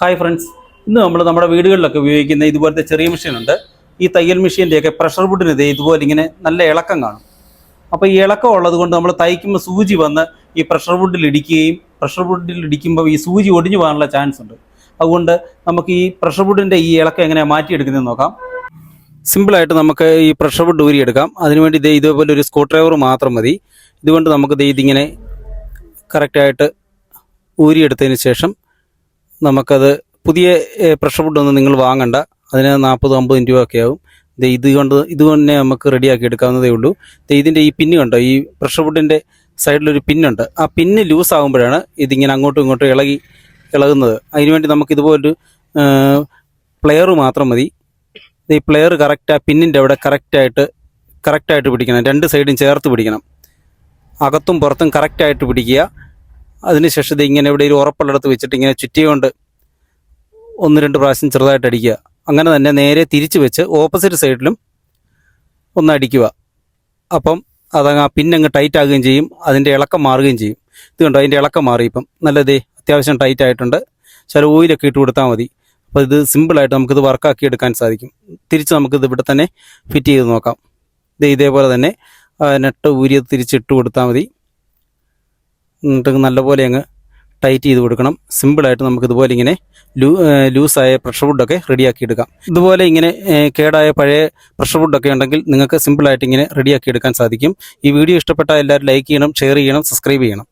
Hi friends. ഇന്ന് നമ്മൾ നമ്മുടെ വീടുകളിലൊക്കെ ഉപയോഗിക്കുന്ന ഇതുപോലത്തെ ചെറിയ മെഷീനുണ്ട് ഈ തയ്യൽ മെഷീന്റെയൊക്കെ പ്രഷർ ബുഡിന് ഇതേ ഇതുപോലെ ഇങ്ങനെ നല്ല ഇളക്കം കാണും. അപ്പോൾ ഈ ഇളക്കം ഉള്ളത് കൊണ്ട് നമ്മൾ തയ്ക്കുമ്പോൾ സൂചി വന്ന് ഈ പ്രഷർ ബുഡിൽ ഇടിക്കുകയും പ്രഷർ ബുഡിൽ ഇടിക്കുമ്പോൾ ഈ സൂചി ഒടിഞ്ഞു പോകാനുള്ള ചാൻസ് ഉണ്ട്. അതുകൊണ്ട് നമുക്ക് ഈ പ്രഷർ ബുഡിന്റെ ഈ ഇളക്കം എങ്ങനെ മാറ്റിയെടുക്കുന്നതെന്ന് നോക്കാം. സിമ്പിളായിട്ട് നമുക്ക് ഈ പ്രഷർ വുഡ് ഊരിയെടുക്കാം. അതിനുവേണ്ടി ഇതേ ഇതേപോലെ ഒരു സ്ക്രൂ ഡ്രൈവർ മാത്രം മതി. ഇതുകൊണ്ട് നമുക്ക് ഇതിങ്ങനെ കറക്റ്റായിട്ട് ഊരിയെടുത്തതിന് ശേഷം നമുക്കത് പുതിയ പ്രഷർ വുഡൊന്നും നിങ്ങൾ വാങ്ങണ്ട. അതിന് നാൽപ്പത് അമ്പതും രൂപയൊക്കെ ആവും. ഇത് കൊണ്ട് ഇത് തന്നെ നമുക്ക് റെഡിയാക്കി എടുക്കാവുന്നതേ ഉള്ളൂ. ഇതിന്റെ ഈ പിന്ന് കണ്ടോ? ഈ പ്രഷർ ഫുഡിന്റെ സൈഡിലൊരു പിന്നുണ്ട് ആ പിന്ന് ലൂസ് ആകുമ്പോഴാണ് ഇതിങ്ങനെ അങ്ങോട്ടും ഇങ്ങോട്ടും ഇളകി ഇളകുന്നത്. അതിനുവേണ്ടി നമുക്ക് ഇതുപോലൊരു പ്ലെയർ മാത്രം മതി. ഈ പ്ലെയർ കറക്റ്റ് ആ പിന്നിന്റെ അവിടെ കറക്റ്റായിട്ട് കറക്റ്റായിട്ട് പിടിക്കണം. രണ്ട് സൈഡും ചേർത്ത് പിടിക്കണം. അകത്തും പുറത്തും കറക്റ്റായിട്ട് പിടിക്കുക. അതിനുശേഷം ഇത് ഇങ്ങനെ എവിടെയെങ്കിലും ഉറപ്പുള്ളിടത്ത് വെച്ചിട്ട് ഇങ്ങനെ ചുറ്റിയുകൊണ്ട് ഒന്ന് രണ്ട് പ്രാവശ്യം ചെറുതായിട്ട് അടിക്കുക. അങ്ങനെ തന്നെ നേരെ തിരിച്ച് വെച്ച് ഓപ്പോസിറ്റ് സൈഡിലും ഒന്ന് അടിക്കുക. അപ്പം അതങ്ങ് ആ പിന്നങ്ങ് ടൈറ്റ് ആകുകയും ചെയ്യും. അതിന്റെ ഇളക്കം മാറുകയും ചെയ്യും. ഇത് കണ്ടോ? അതിന്റെ ഇളക്കം മാറി ഇപ്പം. നല്ലതേ അത്യാവശ്യം ടൈറ്റ് ആയിട്ടുണ്ട്. ചില ഓയിലൊക്കെ ഇട്ട് കൊടുത്താൽ മതി. അപ്പോൾ ഇത് സിമ്പിളായിട്ട് നമുക്കിത് വർക്കാക്കി എടുക്കാൻ സാധിക്കും. തിരിച്ച് നമുക്കിത് ഇവിടെ തന്നെ ഫിറ്റ് ചെയ്ത് നോക്കാം. ഇത് ഇതേപോലെ തന്നെ നെട്ട് ഊരി തിരിച്ചിട്ട് കൊടുത്താൽ മതി. എന്നിട്ട് നല്ലപോലെ അങ്ങ് ടൈറ്റ് ചെയ്ത് കൊടുക്കണം. സിമ്പിളായിട്ട് നമുക്ക് ഇതുപോലെ ഇങ്ങനെ ലൂ ലൂസായ പ്രഷർ വുഡൊക്കെ റെഡിയാക്കി എടുക്കാം. ഇതുപോലെ ഇങ്ങനെ കേടായ പഴയ പ്രഷർ വുഡൊക്കെ ഉണ്ടെങ്കിൽ നിങ്ങൾക്ക് സിമ്പിളായിട്ട് ഇങ്ങനെ റെഡിയാക്കി എടുക്കാൻ സാധിക്കും. ഈ വീഡിയോ ഇഷ്ടപ്പെട്ടാൽ എല്ലാവരും ലൈക്ക് ചെയ്യണം ഷെയർ ചെയ്യണം സബ്സ്ക്രൈബ് ചെയ്യണം.